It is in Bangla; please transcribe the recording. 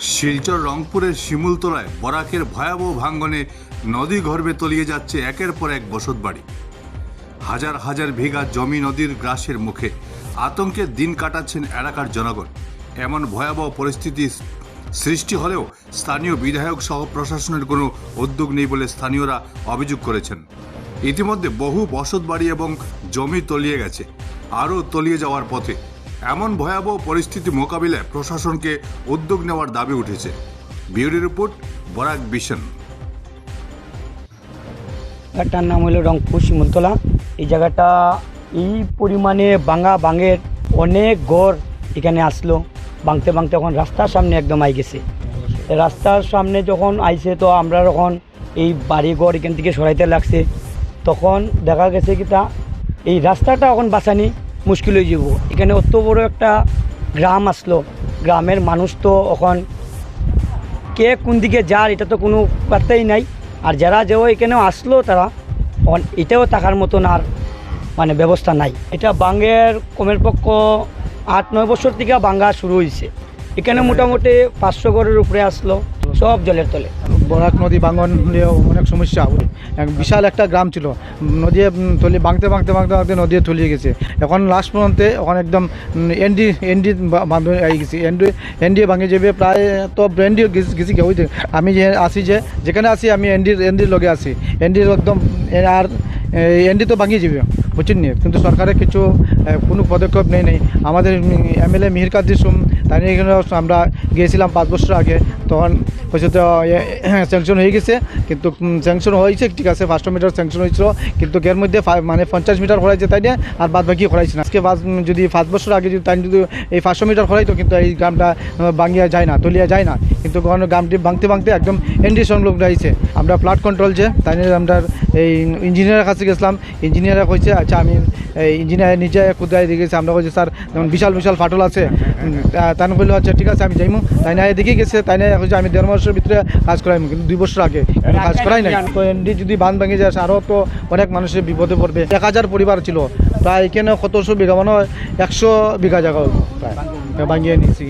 শিলচর রংপুরের শিমুলতলায় বরাকের ভয়াবহ ভাঙ্গনে নদী গর্ভে তলিয়ে যাচ্ছে একের পর এক বসতবাড়ি হাজার হাজার বিঘা জমি নদীর গ্রাসের মুখে আতঙ্কে দিন কাটাচ্ছেন এলাকার জনগণ। এমন ভয়াবহ পরিস্থিতি সৃষ্টি হলেও স্থানীয় বিধায়ক সহ প্রশাসনের কোনো উদ্যোগ নেই বলে স্থানীয়রা অভিযোগ করেছেন। ইতিমধ্যে বহু বসতবাড়ি এবং জমি তলিয়ে গেছে। আরও তলিয়ে যাওয়ার পথে এমন ভয়াবহ পরিস্থিতি মোকাবিলায় প্রশাসনকে উদ্যোগ নেওয়ার দাবি উঠেছে। বিউরি রিপোর্ট, বরাক বিশন জায়গাটার নাম হলো রংপুর শিমুলতলা। এই জায়গাটা এই পরিমাণে বাঙা বাঙের অনেক ঘর এখানে আসলো। বাংতে বাংতে এখন রাস্তার সামনে একদম আই গেছে। রাস্তার সামনে যখন আইছে তো আমরা যখন এই বাড়ি ঘর এখান থেকে সরাইতে লাগছে, তখন দেখা গেছে কি তা, এই রাস্তাটা এখন বাঁচানি। মুশকিল হয়ে যাব। এখানে অত বড় একটা গ্রাম আসলো। গ্রামের মানুষ তো এখন কে কোন দিকে যার এটা তো কোনো পাত্তাই নাই। আর যারা যেও এখানেও আসলো তারা এটাও থাকার মতন আর মানে ব্যবস্থা নাই। এটা বাঙ্গের কমের পক্ষ আট, নয় বছর থেকে বাঙ্গা শুরু হয়েছে এখানে মোটামুটি পাঁচশো ঘরের উপরে আসলো। সব জলের তলে। বরাক নদী ভাঙন নিয়েও অনেক সমস্যা। বিশাল একটা গ্রাম ছিল। নদী তলি ভাঙতে ভাঙতে ভাঙতে ভাঙতে নদী তলিয়ে গেছে। এখন লাস্ট পর্যন্ত এখন একদম এনডি এনডি গেছি। এনডি এনডি ভাঙে যাবে প্রায় তো এনডি গেছি ওই আমি যে আসি যে, যেখানে আসি আমি এনডির এনডির লগে আছি এনডির একদম আর এনডি তো ভাঙিয়ে যাবে, বুঝছেন নি? কিন্তু সরকারের কিছু কোনো পদক্ষেপ নেই নেই। আমাদের এমএলএ মিহির কাদির তাই নিয়ে আমরা গিয়েছিলাম পাঁচ বছর আগে। তখন হয়েছে তো স্যাংশন হয়ে গেছে। কিন্তু স্যাংশন হয়েছে, ঠিক আছে পাঁচশো মিটার স্যাংশন হয়েছিল। কিন্তু এর মধ্যে মানে পঞ্চাশ মিটার খরাইছে তাই নিয়ে আর বাদ বাকি খরাইছে না। আজকে যদি পাঁচ বছর আগে যদি তাই যদি এই পাঁচশো মিটার খরাইতো কিন্তু এই গ্রামটা ভাঙিয়া যায় না, তলিয়া যায় না। কিন্তু কখনো গ্রামটি ভাঙতে ভাঙতে একদম এনডি সংলগ্ন রয়েছে আমরা ফ্লাড কন্ট্রোল যে, তাই আমরা এই ইঞ্জিনিয়ারের কাছে গেছিলাম। ইঞ্জিনিয়াররা কইছে আচ্ছা আমি এই ইঞ্জিনিয়ার নিজে কোথায় দেখেছি আমরা কইছি, স্যার, যেমন বিশাল বিশাল ফাটল আছে তাই কইলো আচ্ছা ঠিক আছে, আমি যাইমু। তাই না এদিকে গেছে তাই না আমি দেড় মাসের ভিতরে কাজ করাইমু। কিন্তু দুই বছর আগে কাজ করাই নাই। তো এনডি যদি বান ভেঙে যায় আরও তো অনেক মানুষের বিপদে পড়বে। এক হাজার পরিবার ছিল। প্রায় এখানে কতশো বিঘা? মানে একশো বিঘা জায়গা প্রায়। ভাঙিয়ে নিয়েছি।